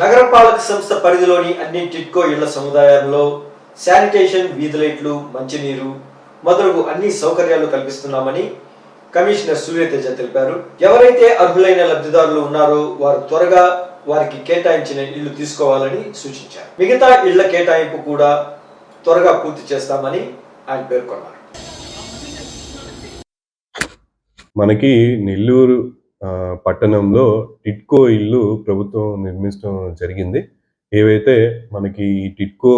నగరపాలక సంస్థ పరిధిలోని అన్ని టిట్కో ఇళ్ళ సముదాయాల్లో శానిటేషన్ వీధి లైట్లు మంచినీరు మొదలగు అన్ని సౌకర్యాలు కల్పిస్తున్నామని కమిషనర్ సూర్యతేజ తెలిపారు. ఎవరైతే అర్హులైన లబ్ధిదారులు ఉన్నారో వారు త్వరగా వారికి కేటాయించిన ఇళ్ళు తీసుకోవాలని సూచించారు. మిగతా ఇళ్ళ కేటాయింపు కూడా త్వరగా పూర్తి చేస్తామని ఆయన పేర్కొన్నారు. మనకి నెల్లూరు పట్టణంలో టిట్కో ఇల్లు ప్రభుత్వం నిర్మించడం జరిగింది. ఏవైతే మనకి ఈ టిట్కో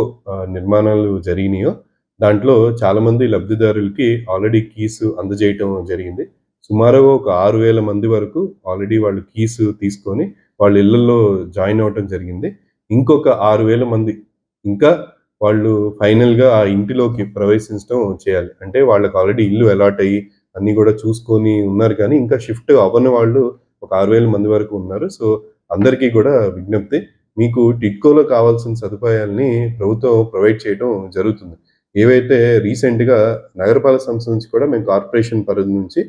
నిర్మాణాలు జరిగినాయో దాంట్లో చాలా మంది లబ్ధిదారులకి ఆల్రెడీ కీస్ అందజేయటం జరిగింది. సుమారుగా ఒక ఆరు వేల మంది వరకు ఆల్రెడీ వాళ్ళు కీస్ తీసుకొని వాళ్ళ ఇళ్ళలో జాయిన్ అవ్వటం జరిగింది. ఇంకొక ఆరు వేల మంది ఇంకా వాళ్ళు ఫైనల్గా ఆ ఇంటిలోకి ప్రవేశించడం చేయాలి. అంటే వాళ్ళకి ఆల్రెడీ ఇల్లు అలాట్ అయ్యి అన్నీ కూడా చూసుకొని ఉన్నారు కానీ ఇంకా షిఫ్ట్ అవ్వని వాళ్ళు ఒక ఆరు వేల మంది వరకు ఉన్నారు. సో అందరికీ కూడా విజ్ఞప్తి మీకు టిట్కోలో కావాల్సిన సదుపాయాల్ని ప్రభుత్వం ప్రొవైడ్ చేయడం జరుగుతుంది. ఏవైతే రీసెంట్గా నగరపాలక సంస్థ నుంచి కూడా మేము కార్పొరేషన్ పరిధి నుంచి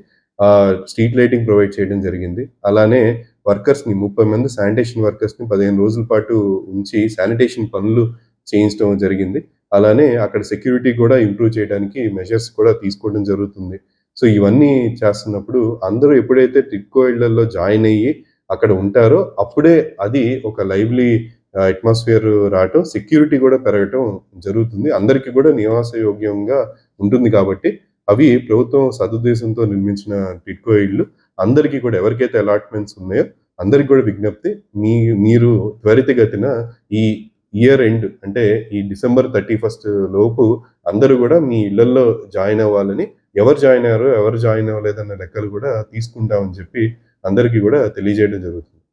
స్ట్రీట్ లైటింగ్ ప్రొవైడ్ చేయడం జరిగింది. అలానే వర్కర్స్ని ముప్పై మంది శానిటేషన్ వర్కర్స్ని పదిహేను రోజుల పాటు ఉంచి శానిటేషన్ పనులు చేయించడం జరిగింది. అలానే అక్కడ సెక్యూరిటీ కూడా ఇంప్రూవ్ చేయడానికి మెజర్స్ కూడా తీసుకోవడం జరుగుతుంది. సో ఇవన్నీ చేస్తున్నప్పుడు అందరూ ఎప్పుడైతే టిట్కో ఇళ్ళలో జాయిన్ అయ్యి అక్కడ ఉంటారో అప్పుడే అది ఒక లైవ్లీ అట్మాస్ఫియర్ రావటం సెక్యూరిటీ కూడా పెరగటం జరుగుతుంది. అందరికీ కూడా నివాసయోగ్యంగా ఉంటుంది కాబట్టి అవి ప్రభుత్వం సదుద్దేశంతో నిర్మించిన టిట్కో ఇళ్ళు. అందరికీ కూడా ఎవరికైతే అలాట్మెంట్స్ ఉన్నాయో అందరికి కూడా విజ్ఞప్తి మీ మీరు త్వరితగతిన ఈ ఇయర్ ఎండ్ అంటే ఈ డిసెంబర్ థర్టీ ఫస్ట్ లోపు అందరూ కూడా మీ ఇళ్ళలో జాయిన్ అవ్వాలని ఎవరు జాయిన్ అయ్యారో ఎవరు జాయిన్ అవ్వలేదన్న లెక్కలు కూడా తీసుకుంటామని చెప్పి అందరికీ కూడా తెలియజేయడం జరుగుతుంది.